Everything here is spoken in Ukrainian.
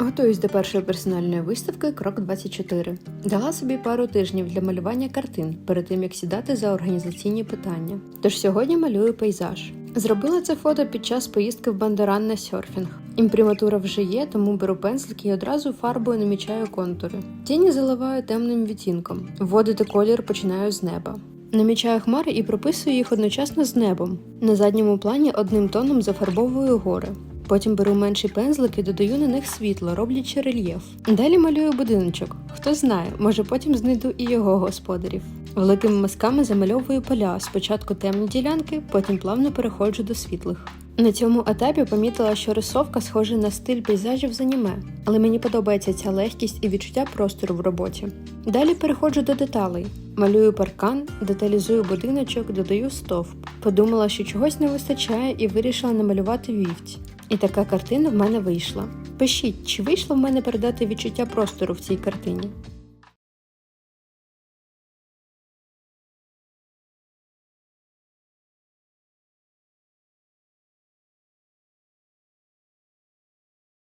Готуюсь до першої персональної виставки Крок 24. Дала собі пару тижнів для малювання картин перед тим як сідати за організаційні питання. Тож сьогодні малюю пейзаж. Зробила це фото під час поїздки в Бандеран на серфінг. Імприматура вже є, тому беру пензлик і одразу фарбою намічаю контури. Тіні заливаю темним відтінком. Вводити колір починаю з неба. Намічаю хмари і прописую їх одночасно з небом. На задньому плані одним тоном зафарбовую гори. Потім беру менший пензлик і додаю на них світло, роблячи рельєф. Далі малюю будиночок. Хто знає, може потім знайду і його господарів. Великими мазками замальовую поля, спочатку темні ділянки, потім плавно переходжу до світлих. На цьому етапі помітила, що рисовка схожа на стиль пейзажів з аніме, але мені подобається ця легкість і відчуття простору в роботі. Далі переходжу до деталей. Малюю паркан, деталізую будиночок, додаю стовп. Подумала, що чогось не вистачає і вирішила намалювати вівць. І така картина в мене вийшла. Пишіть, чи вийшло в мене передати відчуття простору в цій картині?